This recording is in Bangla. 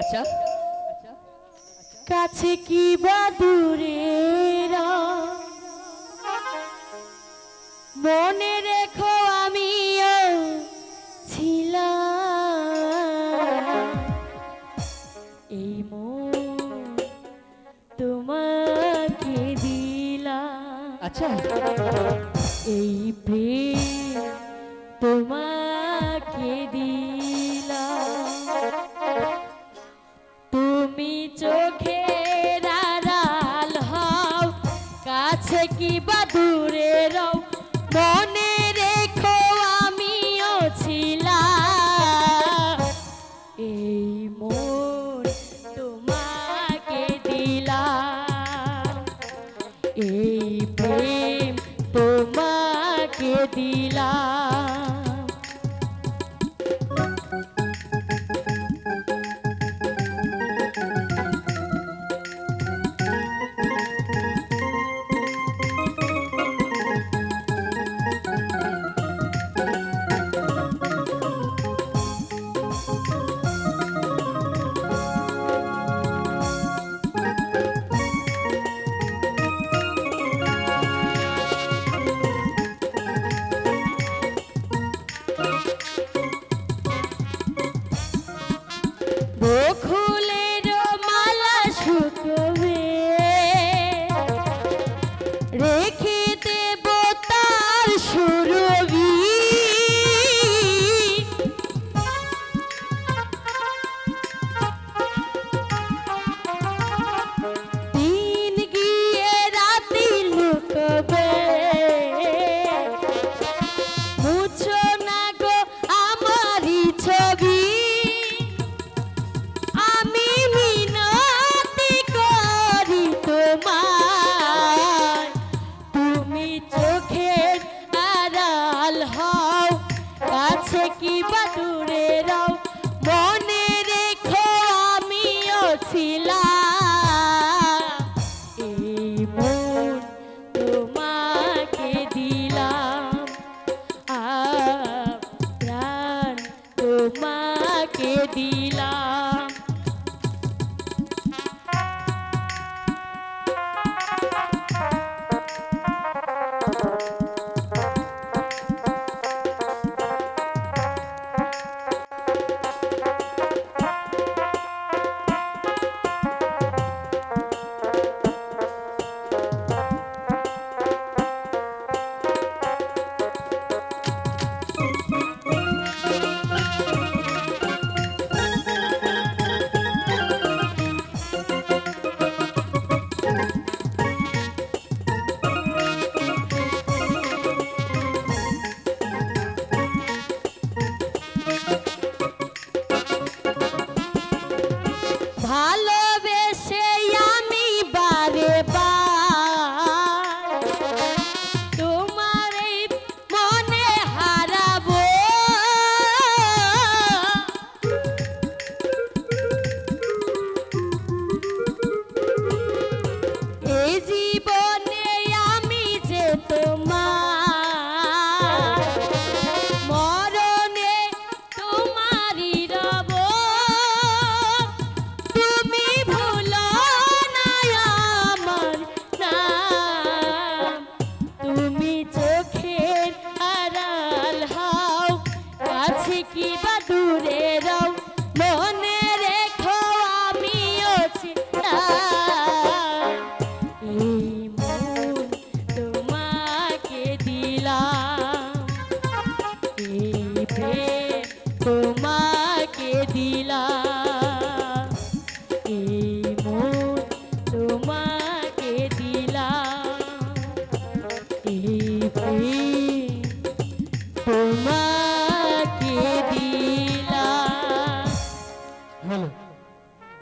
আচ্ছা। কাছে কি বা দূরে মনে রেখো আমিও ছিলাম। এই মন তোমাকে দিলা আচ্ছা। এই প্রেম তোমার কাছে কি বা দূরে রও? মনে রেখো আমিও ছিলাম। এই মন তোমাকে দিলাম। এই প্রেম তোমাকে দিলাম। কাছে কি বা দূরে রও? মনে রেখো আমিও ছিলাম। এই তোমাকে দিলাম। প্রাণ তোমাকে দিলাম। ভালো তোমাকে